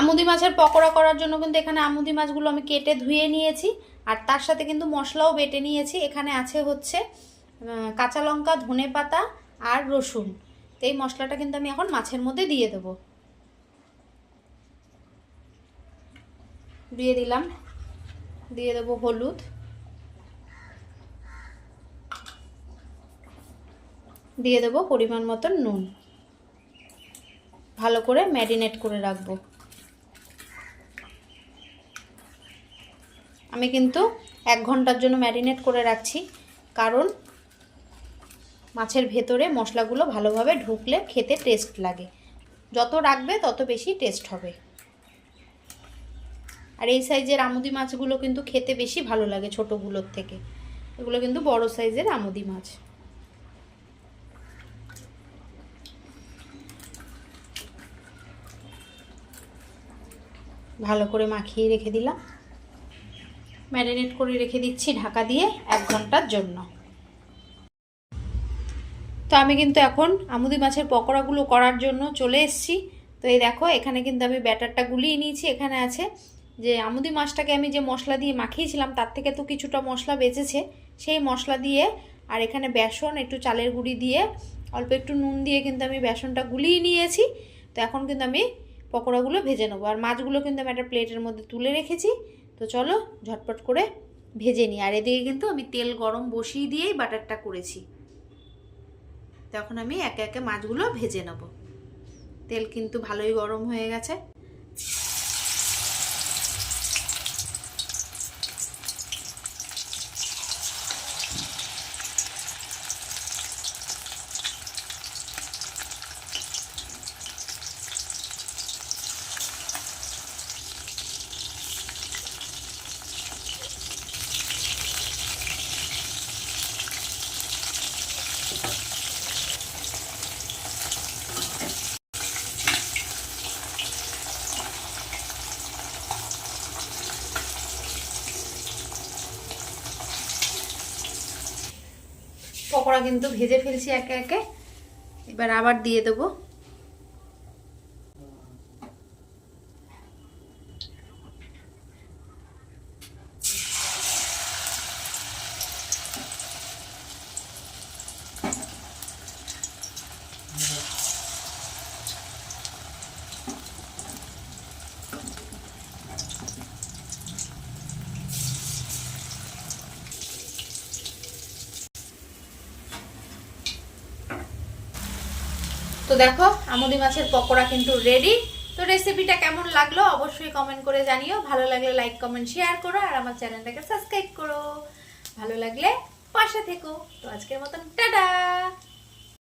আমুদি মাছের পকোড়া করার জন্য কিন্তু এখানে আমুদি মাছগুলো আমি কেটে ধুয়ে নিয়েছি। আর তার সাথে কিন্তু মশলাও বেটে নিয়েছি। এখানে আছে হচ্ছে কাঁচা লঙ্কা, ধনে পাতা আর রসুন। তো এই মশলাটা কিন্তু আমি এখন মাছের মধ্যে দিয়ে দেবো। দিয়ে দিলাম। দিয়ে দেবো হলুদ। দিয়ে দেবো পরিমাণ মতন নুন। ভালো করে ম্যারিনেট করে রাখব। আমি কিন্তু এক ঘণ্টার জন্য ম্যারিনেট করে রাখছি, কারণ মাছের ভেতরে মশলাগুলো ভালোভাবে ঢুকলে খেতে টেস্ট লাগে। যত রাখবে তত বেশি টেস্ট হবে। আর এই সাইজের আমুদি মাছগুলো কিন্তু খেতে বেশি ভালো লাগে ছোটোগুলোর থেকে। এগুলো কিন্তু বড় সাইজের আমুদি মাছ। ভালো করে মাখিয়ে রেখে দিলাম। ম্যারিনেট করে রেখে দিচ্ছি ঢাকা দিয়ে এক ঘণ্টার জন্য। তো আমি কিন্তু এখন আমুদি মাছের পকোড়াগুলো করার জন্য চলে এসেছি। তো এই দেখো, এখানে কিন্তু আমি ব্যাটারটা গুলিয়ে নিয়েছি। এখানে আছে যে, আমুদি মাছটাকে আমি যে মশলা দিয়ে মাখিয়েছিলাম, তার থেকে তো কিছুটা মশলা বেঁচেছে। সেই মশলা দিয়ে আর এখানে বেসন, একটু চালের গুঁড়ি দিয়ে, অল্প একটু নুন দিয়ে কিন্তু আমি বেসনটা গুলিয়ে নিয়েছি। তো এখন কিন্তু আমি পকোড়াগুলো ভেজে নেব। আর মাছগুলো কিন্তু আমি একটা প্লেটের মধ্যে তুলে রেখেছি। তো চলো ঝটপট করে ভেজে নিই। আর এদিকে কিন্তু আমি তেল গরম বসিয়ে দিয়েই বাটারটা করেছি। তখন আমি একে একে মাছগুলো ভেজে নেব। তেল কিন্তু ভালোই গরম হয়ে গেছে। পকোড়া কিন্তু ভেজে ফেলছি একে একে। এবার আবার দিয়ে দেবো। তো দেখো, আমুদি মাছের পকোড়া কিন্তু রেডি তো রেসিপিটা কেমন লাগল অবশ্যই কমেন্ট করে জানিও। ভালো লাগলে লাইক কমেন্ট শেয়ার করো আর আমার চ্যানেলটাকে সাবস্ক্রাইব করো। ভালো লাগলে পাশে থেকো। তো আজকের মতন, টাটা!